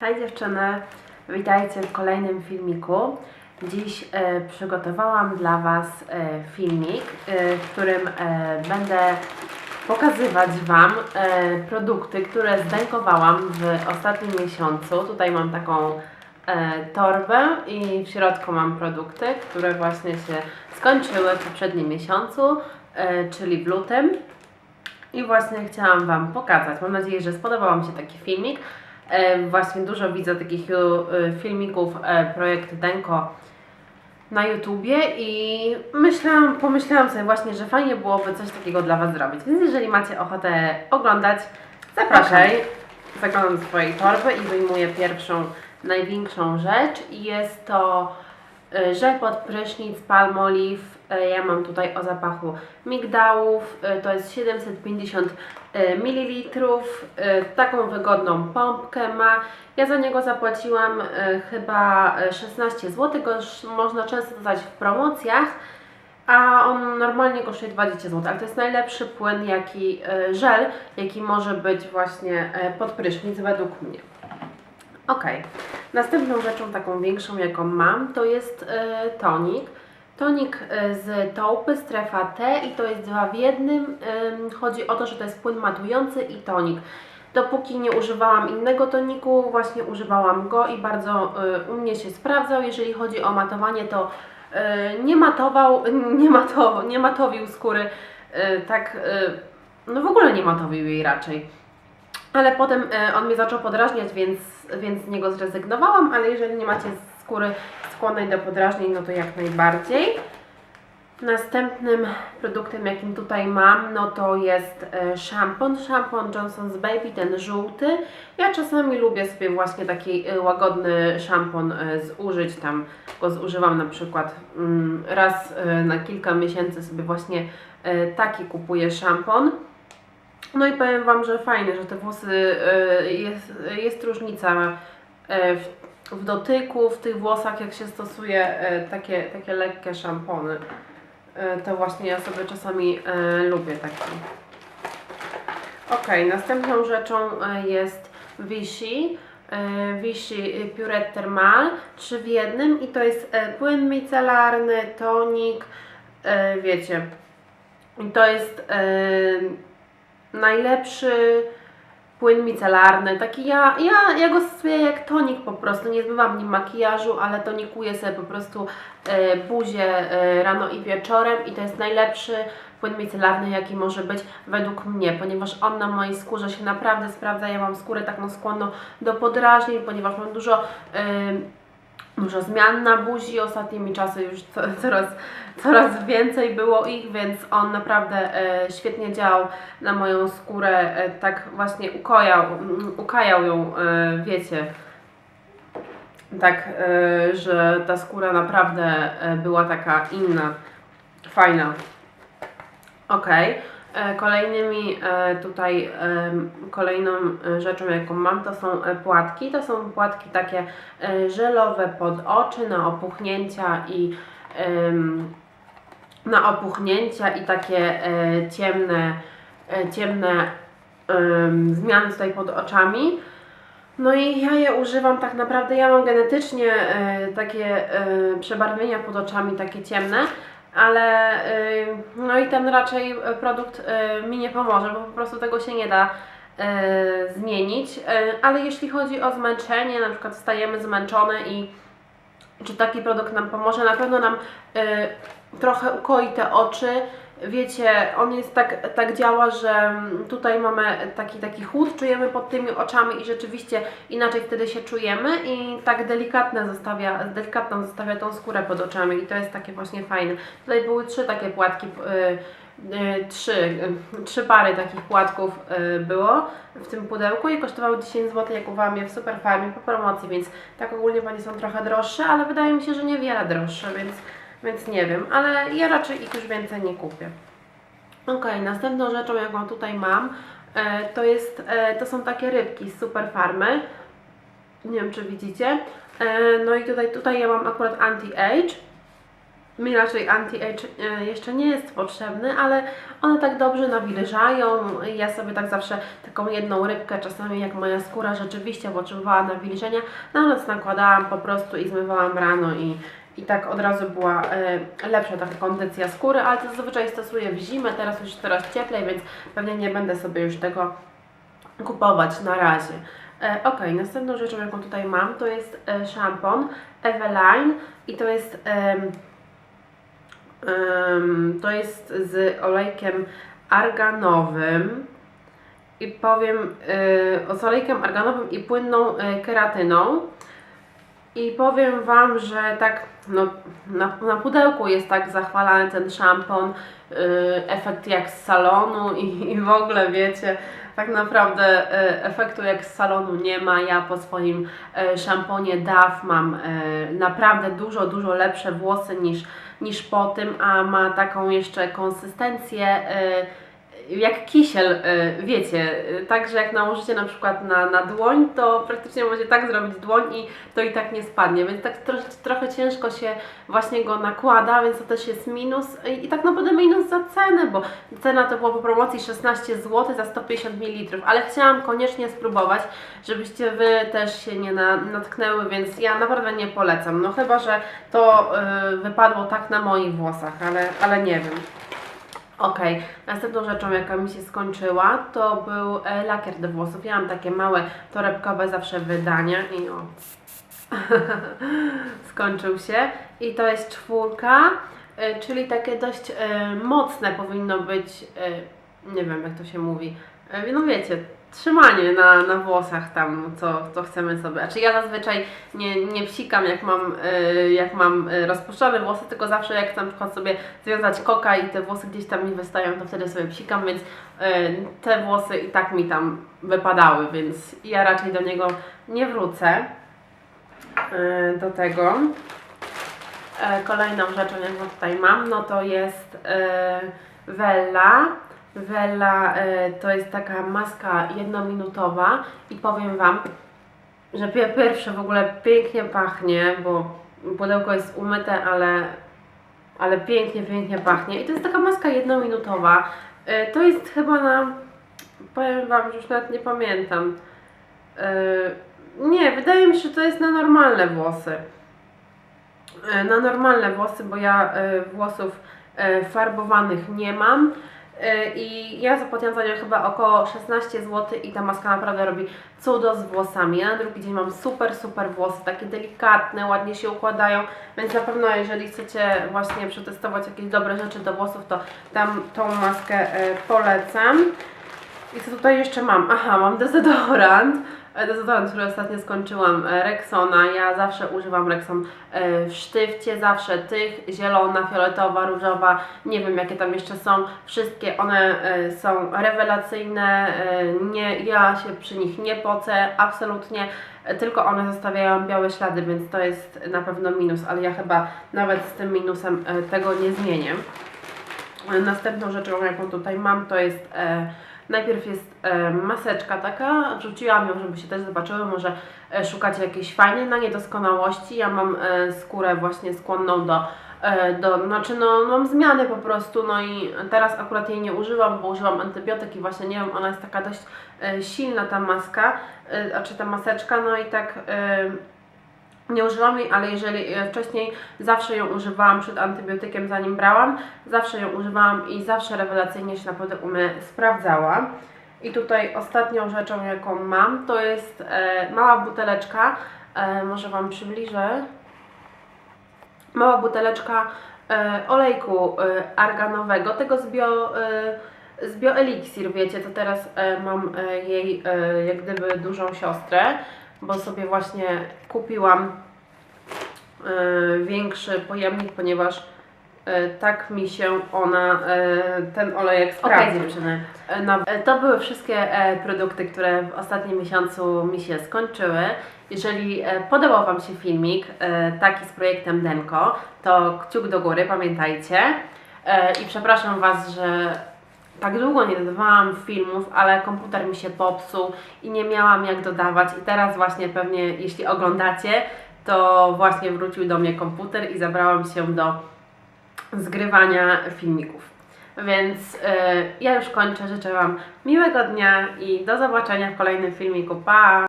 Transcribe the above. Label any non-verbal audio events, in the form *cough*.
Hej dziewczyny, witajcie w kolejnym filmiku. Dziś e, przygotowałam dla Was e, filmik, e, w którym będę pokazywać Wam produkty, które zdankowałam w ostatnim miesiącu. Tutaj mam taką e, torbę i w środku mam produkty, które właśnie się skończyły w poprzednim miesiącu, czyli w lutym. I właśnie chciałam Wam pokazać. Mam nadzieję, że spodobał Wam się taki filmik. E, Właśnie dużo widzę takich e, filmików e, projektu Denko na YouTubie i myślałam, pomyślałam sobie właśnie, że fajnie byłoby coś takiego dla Was zrobić. Więc jeżeli macie ochotę oglądać, zapraszaj. Zaglądam do swojej torby i wyjmuję pierwszą, największą rzecz i jest to żel pod prysznic Palmolive. Ja mam tutaj o zapachu migdałów. To jest 750 ml. Taką wygodną pompkę ma. Ja za niego zapłaciłam e, chyba e, 16 zł. Go można często dostać w promocjach. A on normalnie kosztuje 20 zł, ale to jest najlepszy płyn, jaki, e, żel, jaki może być właśnie e, pod prysznic według mnie. Ok. Następną rzeczą taką większą, jaką mam, to jest e, tonik. Tonik e, z taupy, strefa T i to jest dwa w jednym. Ym, Chodzi o to, że to jest płyn matujący i tonik. Dopóki nie używałam innego toniku, właśnie używałam go i bardzo y, u mnie się sprawdzał. Jeżeli chodzi o matowanie, to y, nie matował, *laughs* nie, mato, nie matowił skóry tak, no w ogóle nie matowił jej raczej. Ale potem e, on mnie zaczął podrażniać, więc, więc z niego zrezygnowałam, ale jeżeli nie macie skóry skłonnej do podrażnień, no to jak najbardziej. Następnym produktem, jakim tutaj mam, no to jest e, szampon. Szampon Johnson's Baby, ten żółty. Ja czasami lubię sobie właśnie taki e, łagodny szampon e, zużyć. Tam go zużywam na przykład mm, raz na kilka miesięcy sobie właśnie taki kupuję szampon. No i powiem Wam, że fajnie, że te włosy, jest, jest różnica w, w dotyku, w tych włosach, jak się stosuje e, takie, takie lekkie szampony. E, To właśnie ja sobie czasami e, lubię taki. Ok, następną rzeczą jest Vichy. Vichy Purette Thermal 3 w jednym i to jest płyn micelarny, tonik, wiecie. I to jest najlepszy płyn micelarny. Taki ja, ja, ja go stosuję jak tonik po prostu. Nie zbywam nim makijażu, ale tonikuję sobie po prostu e, buzię e, rano i wieczorem i to jest najlepszy płyn micelarny, jaki może być według mnie, ponieważ on na mojej skórze się naprawdę sprawdza. Ja mam skórę taką skłonną do podrażnień, ponieważ mam dużo e, dużo zmian na buzi. Ostatnimi czasy już co, coraz, coraz więcej było ich, więc on naprawdę e, świetnie działał na moją skórę. E, tak właśnie ukojał, mm, ukajał ją, e, wiecie. Tak, że ta skóra naprawdę była taka inna, fajna. Ok. E, Kolejnymi e, tutaj em, kolejną e, rzeczą jaką mam to są e, płatki. To są płatki takie e, żelowe pod oczy na opuchnięcia i na opuchnięcia i takie e, ciemne, e, ciemne em, zmiany tutaj pod oczami. No i ja je używam tak naprawdę, ja mam genetycznie e, takie e, przebarwienia pod oczami, takie ciemne, ale y, no i ten raczej produkt y, mi nie pomoże, bo po prostu tego się nie da y, zmienić. Ale jeśli chodzi o zmęczenie, na przykład stajemy zmęczone i czy taki produkt nam pomoże, na pewno nam trochę ukoi te oczy. Wiecie, on jest tak, tak działa, że tutaj mamy taki, taki chłód, czujemy pod tymi oczami i rzeczywiście inaczej wtedy się czujemy i tak delikatne zostawia, delikatną zostawia tą skórę pod oczami i to jest takie właśnie fajne. Tutaj były trzy takie płatki, y, y, trzy, y, trzy pary takich płatków y, było w tym pudełku i kosztowały 10 zł, jak kupowałam je w Superfarmie po promocji, więc tak ogólnie pani są trochę droższe, ale wydaje mi się, że niewiele droższe, więc, więc nie wiem, ale ja raczej ich już więcej nie kupię. Ok, następną rzeczą, jaką tutaj mam, e, to, jest, e, to są takie rybki z Superfarmy. Nie wiem, czy widzicie. E, no i tutaj, tutaj ja mam akurat anti-age. mi raczej anti-age jeszcze nie jest potrzebny, ale one tak dobrze nawilżają. Ja sobie tak zawsze taką jedną rybkę, czasami jak moja skóra rzeczywiście potrzebowała nawilżenia, na noc nakładałam po prostu i zmywałam rano i, i tak od razu była e, lepsza taka kondycja skóry, ale to zazwyczaj stosuję w zimę, teraz już coraz cieplej, więc pewnie nie będę sobie już tego kupować na razie. E, ok, następną rzeczą, jaką tutaj mam, to jest e, szampon Eveline i to jest em, to jest z olejkiem arganowym i powiem e, z olejkiem arganowym i płynną e, keratyną i powiem Wam, że tak no, na, na pudełku jest tak zachwalany ten szampon, yy, efekt jak z salonu i, i w ogóle wiecie, tak naprawdę y, efektu jak z salonu nie ma. Ja po swoim y, szamponie DAF mam y, naprawdę dużo, dużo lepsze włosy niż, niż po tym, a ma taką jeszcze konsystencję jak kisiel, y, wiecie, y, tak, że jak nałożycie na przykład na, na dłoń, to praktycznie możecie tak zrobić dłoń i to i tak nie spadnie, więc tak tro, trochę ciężko się właśnie go nakłada, więc to też jest minus. I, i tak naprawdę minus za cenę, bo cena to była po promocji 16 zł za 150 ml, ale chciałam koniecznie spróbować, żebyście Wy też się nie na, natknęły, więc ja naprawdę nie polecam, no chyba, że to y, wypadło tak na moich włosach, ale, ale nie wiem. Okej, następną rzeczą, jaka mi się skończyła, to był e, lakier do włosów. Ja mam takie małe torebkowe zawsze wydania i o, *laughs* skończył się. I to jest czwórka, e, czyli takie dość e, mocne powinno być, nie wiem jak to się mówi, no wiecie, trzymanie na, na włosach tam, co, co chcemy sobie. Znaczy ja zazwyczaj nie, nie psikam jak mam, e, jak mam e, rozpuszczone włosy, tylko zawsze jak na przykład sobie związać koka i te włosy gdzieś tam mi wystają, to wtedy sobie psikam, więc e, te włosy i tak mi tam wypadały, więc ja raczej do niego nie wrócę. Do tego. E, Kolejną rzeczą, jaką tutaj mam, no to jest e, Wella. Wella e, to jest taka maska jednominutowa i powiem Wam, że pie- pierwsze w ogóle pięknie pachnie, bo pudełko jest umyte, ale, ale pięknie, pięknie pachnie. I to jest taka maska jednominutowa. E, To jest chyba na, powiem Wam, że już nawet nie pamiętam. E, Nie, wydaje mi się, że to jest na normalne włosy. Na normalne włosy, bo ja włosów farbowanych nie mam. E, I ja zapłaciłam za nią chyba około 16 zł i ta maska naprawdę robi cudo z włosami. Ja na drugi dzień mam super, super włosy, takie delikatne, ładnie się układają, więc na pewno jeżeli chcecie właśnie przetestować jakieś dobre rzeczy do włosów, to tam tą maskę e, polecam. I co tutaj jeszcze mam? Aha, mam dezodorant. Dezodorant, który ostatnio skończyłam, e, Rexona. Ja zawsze używam Rexon e, w sztywcie, zawsze tych, zielona, fioletowa, różowa, nie wiem jakie tam jeszcze są. Wszystkie one e, są rewelacyjne, nie, ja się przy nich nie pocę, absolutnie, tylko one zostawiają białe ślady, więc to jest na pewno minus, ale ja chyba nawet z tym minusem tego nie zmienię. Następną rzeczą, jaką tutaj mam, to jest najpierw jest e, maseczka taka, wrzuciłam ją, żeby się też zobaczyły, może e, szukacie jakiejś fajnej na niedoskonałości. Ja mam e, skórę właśnie skłonną do, do, znaczy no mam zmiany po prostu, no i teraz akurat jej nie używam, bo używam antybiotyk i właśnie nie wiem, ona jest taka dość silna ta maska, a czy ta maseczka, no i tak nie używam jej, ale jeżeli e, wcześniej zawsze ją używałam przed antybiotykiem, zanim brałam, zawsze ją używałam i zawsze rewelacyjnie się naprawdę u mnie sprawdzała. I tutaj ostatnią rzeczą, jaką mam, to jest e, mała buteleczka, e, może Wam przybliżę. Mała buteleczka e, olejku e, arganowego, tego z bio, e, z wiecie, to teraz e, mam e, jej e, jak gdyby dużą siostrę, bo sobie właśnie kupiłam e, większy pojemnik, ponieważ e, tak mi się ona, e, ten olejek sprawdził. e, to były wszystkie produkty, które w ostatnim miesiącu mi się skończyły. Jeżeli podobał Wam się filmik taki z projektem Denko, to kciuk do góry, pamiętajcie. I przepraszam Was, że tak długo nie dodawałam filmów, ale komputer mi się popsuł i nie miałam jak dodawać. I teraz właśnie pewnie, jeśli oglądacie, to właśnie wrócił do mnie komputer i zabrałam się do zgrywania filmików. Więc e, ja już kończę. Życzę Wam miłego dnia i do zobaczenia w kolejnym filmiku. Pa!